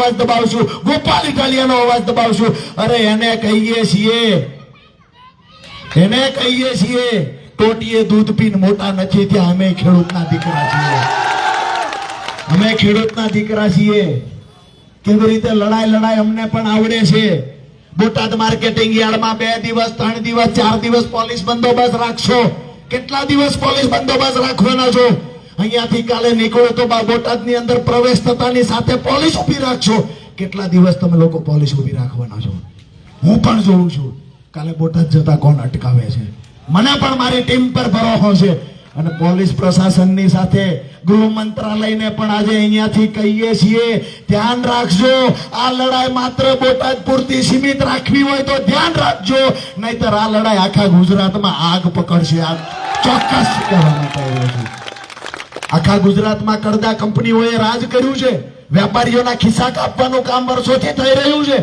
અવાજ દબાવશું. ગોપાલ ઇટાલિયાનો અવાજ દબાવશું. અરે એને કહીએ છીએ. એને કહીએ છીએ. ટોટીએ દૂધ પીને મોટા નથી ત્યાં અમે ખેડૂતના દીકરા છીએ. અમે ખેડૂતના દીકરા છીએ. કેવી રીતે લડાઈ લડાઈ અમને પણ આવડે છે. બોટાદ માર્કેટિંગ યાર્ડમાં બે દિવસ, ત્રણ દિવસ, ચાર દિવસ પોલીસ બંદોબસ્ત રાખશો. કેટલા દિવસ પોલીસ બંદોબસ્ત રાખવાના છો? અહીંયાથી કાલે નીકળો તો બા બોટાદની અંદર પ્રવેશ થતાની સાથે પોલીસ ઊભી રાખજો. કેટલા દિવસ તમે લોકો પોલીસ ઊભી રાખવાના છો? હું પણ જોઉં છું. કાલે બોટાદ જતા કોણ અટકાવે છે? મને પણ મારી ટીમ પર ભરોસો છે. અને પોલીસ પ્રશાસનની સાથે ગૃહ મંત્રાલયને પણ આજે અહીંયાથી કહીએ છીએ, ધ્યાન રાખજો. આ લડાઈ માત્ર બોટાદ પૂરતી સીમિત રાખવી હોય તો ધ્યાન રાખજો. નહીતર આ લડાઈ આખા ગુજરાતમાં આગ પકડશે. આ ચોક્કસ કહેવા માટે છું. આખા ગુજરાતમાં કરદા કંપનીઓએ રાજ કર્યું છે. વેપારીઓના ખિસ્સા કાપવાનું કામ વર્ષોથી થઈ રહ્યું છે.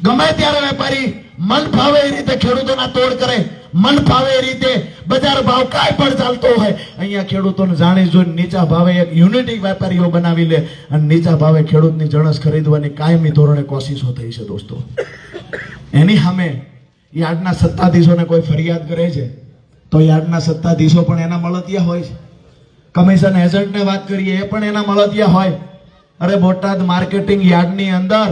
ગમે ત્યારે વેપારી મન ફાવે એ રીતે ખેડૂતોના તોડ કરે, મન ફાવે એ રીતે બજાર ભાવ કાંઈ પણ ચાલતો હોય, અહીંયા ખેડૂતોને જાણી જોઈને નીચા ભાવે એક યુનિટી વેપારીઓ બનાવી લે અને નીચા ભાવે ખેડૂતની જણસ ખરીદવાની કાયમી ધોરણે કોશિશો થઈ છે દોસ્તો. એની સામે યાર્ડના સત્તાધીશોને કોઈ ફરિયાદ કરે છે? તો યાર્ડના સત્તાધીશો પણ એના મળતિયા હોય છે. કમિશન એજન્ટને વાત કરીએ, એ પણ એના મળતિયા હોય. અરે બોટાદ માર્કેટિંગ યાર્ડની અંદર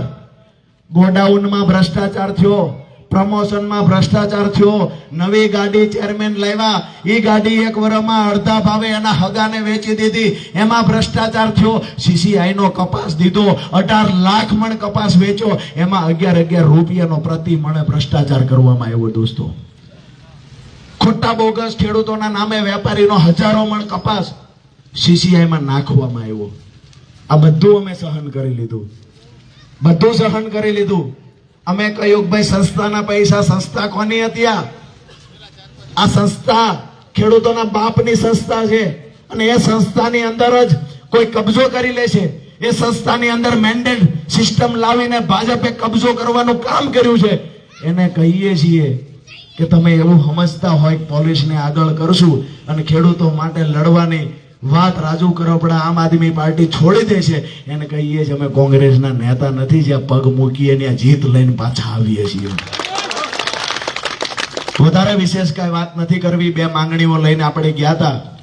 ગોડાઉનમાં ભ્રષ્ટાચાર થયો, પ્રમોશનમાં ભ્રષ્ટાચાર થયો, નવી ગાડી ચેરમેન લાવ્યા. એ ગાડી એક વર્ષમાં અડધા ભાવે એના હગાને વેચી દીધી. એમાં ભ્રષ્ટાચાર થયો. સીસીઆઈનો કપાસ દીધો. અઢાર લાખ મણ કપાસ વેચ્યો. એમાં અગિયાર અગિયાર રૂપિયાનો પ્રતિ મણે ભ્રષ્ટાચાર કરવામાં આવ્યો દોસ્તો. ખોટા બોગસ ખેડૂતોના નામે વેપારીનો હજારો મણ કપાસ. સીસીઆઈમાં નાખવામાં આવ્યો. આ બધું અમે સહન કરી લીધું. બધું સહન કરી લીધું. અમે કહ્યું ભાઈ સંસ્થાના પૈસા સંસ્થા કોની હતી આ સંસ્થા ખેડૂતોના બાપની સંસ્થા છે. અને એ સંસ્થાની અંદર જ કોઈ કબજો કરી લે છે. એ સંસ્થાની અંદર મેન્ડેટ સિસ્ટમ લાવીને ભાજપે કબજો કરવાનું કામ કર્યું છે. એને કહીએ છીએ કે તમે એવું સમજતા હોય પોલીસને આગળ કરશું અને ખેડૂતો માટે લડવાની વાત રાજુ કરપડા આમ આદમી પાર્ટી છોડી દે છે. એને કહીએ છીએ, અમે કોંગ્રેસના નેતા નથી, જ્યાં પગ મૂકીએ ત્યાં જીત લઈને પાછા આવીએ છીએ. વધારે વિશેષ કઈ વાત નથી કરવી. બે માંગણીઓ લઈને આપણે ગયા હતા